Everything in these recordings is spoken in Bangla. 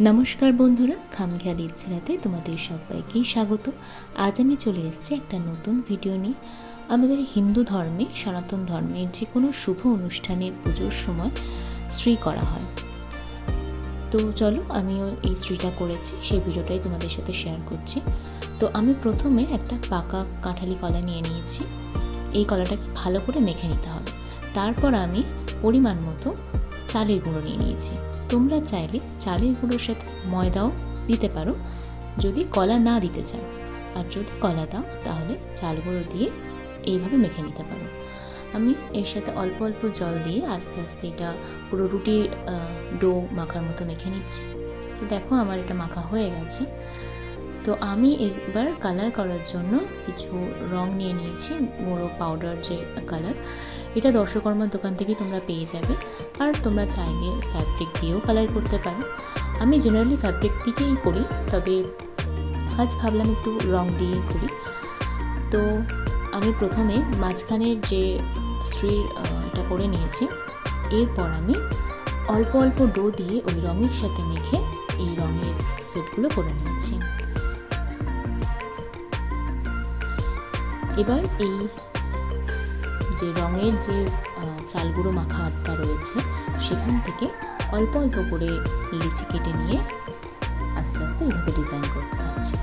নমস্কার বন্ধুরা, খামখেয়ালি ইচ্ছেরাতে তোমাদের সবাইকেই স্বাগত। আজ আমি চলে এসেছি একটা নতুন ভিডিও নিয়ে। আমাদের হিন্দু ধর্মে, সনাতন ধর্মের যে কোনো শুভ অনুষ্ঠানের পুজোর সময় শ্রী করা হয়। তো চলো, আমিও এই শ্রীটা করেছি, সেই ভিডিওটাই তোমাদের সাথে শেয়ার করছি। তো আমি প্রথমে একটা পাকা কাঁঠালি কলা নিয়ে নিয়েছি। এই কলাটাকে ভালো করে মেখে নিতে হবে। তারপর আমি পরিমাণ মতো চালের গুঁড়ো নিয়ে নিয়েছি। তোমরা চাইলে চালের গুঁড়োর সাথে ময়দাও দিতে পারো, যদি কলা না দিতে চাও। আর যদি কলা দাও, তাহলে চাল গুঁড়ো দিয়ে এইভাবে মেখে নিতে পারো। আমি এর সাথে অল্প অল্প জল দিয়ে আস্তে আস্তে এটা পুরো রুটির ডো মাখার মতো মেখে নিচ্ছি। তো দেখো আমার এটা মাখা হয়ে গেছে। তো আমি এবার কালার করার জন্য কিছু রং নিয়ে নিয়েছি, গুঁড়ো পাউডার যে কালার এটা দর্শকর্মার দোকান থেকে তোমরা পেয়ে যাবে। আর তোমরা চাইলে ফ্যাব্রিক দিয়েও কালার করতে পারো। আমি জেনারেলি ফ্যাব্রিক দিকেই করি, তবে আজ ভাবলাম একটু রং দিয়ে করি। তো আমি প্রথমে মাঝখানের যে স্ত্রীর এটা করে নিয়েছি। এরপর আমি অল্প অল্প ডো দিয়ে ওই রঙের সাথে মেখে এই রঙের সেটগুলো করে নিয়েছি। এবার এই যে রঙের যে চালগুঁড়ো মাখাটা রয়েছে, সেখান থেকে অল্প অল্প করে লিচি কেটে নিয়ে আস্তে আস্তে এইভাবে ডিজাইন করতে থাকছি।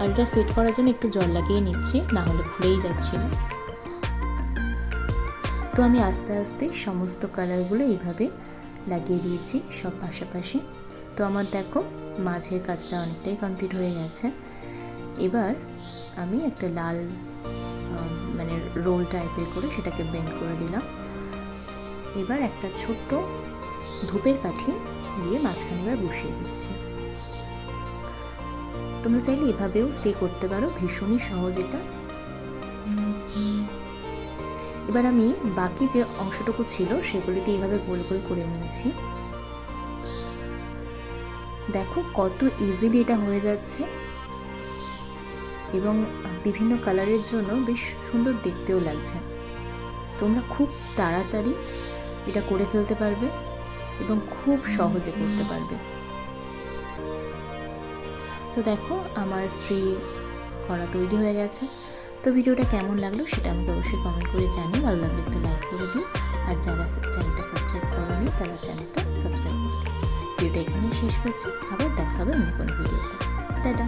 আর এটা সেট করার জন্য একটু জল লাগিয়ে নিচ্ছি, না হলে ঘুরেই যাচ্ছিল তো আমি আস্তে আস্তে সমস্ত কালারগুলো এইভাবে লাগিয়ে দিয়েছি সব পাশাপাশি। তো আমার দেখো মাঝের কাজটা অনেকটাই কমপ্লিট হয়ে গেছে। এবার আমি একটা লাল রোল টাইপের করে সেটাকে বেন্ড করে দিলাম। এবার একটা ছোট্ট ধূপের কাঠি দিয়ে মাঝখানে এবার বসিয়ে দিচ্ছি। তোমরা চাইলে এভাবেও স্টে করতে পারো, ভীষণই সহজ এটা। এবার আমি বাকি যে অংশটুকু ছিল সেগুলিকে এইভাবে গোল গোল করে নিয়েছি। দেখো কত ইজিলি এটা হয়ে যাচ্ছে। এবং বিভিন্ন কালারের জন্য বেশ সুন্দর দেখতেও লাগছে। তোমরা খুব তাড়াতাড়ি এটা করে ফেলতে পারবে এবং খুব সহজে করতে পারবে। তো দেখো, আমার শ্রী করা তৈরি হয়ে গেছে। তো ভিডিওটা কেমন লাগল সেটা আমাকে অবশ্যই কমেন্ট করে জানিয়ে ভালো লাগলে একটা লাইক করে দিই আর যারা চ্যানেলটা সাবস্ক্রাইব করেনি, তারা চ্যানেলটা সাবস্ক্রাইব করতে ভিডিওটা এখানেই শেষ করছি। আবার দেখা হবে অন্য কোনো ভিডিওতে। টাটা!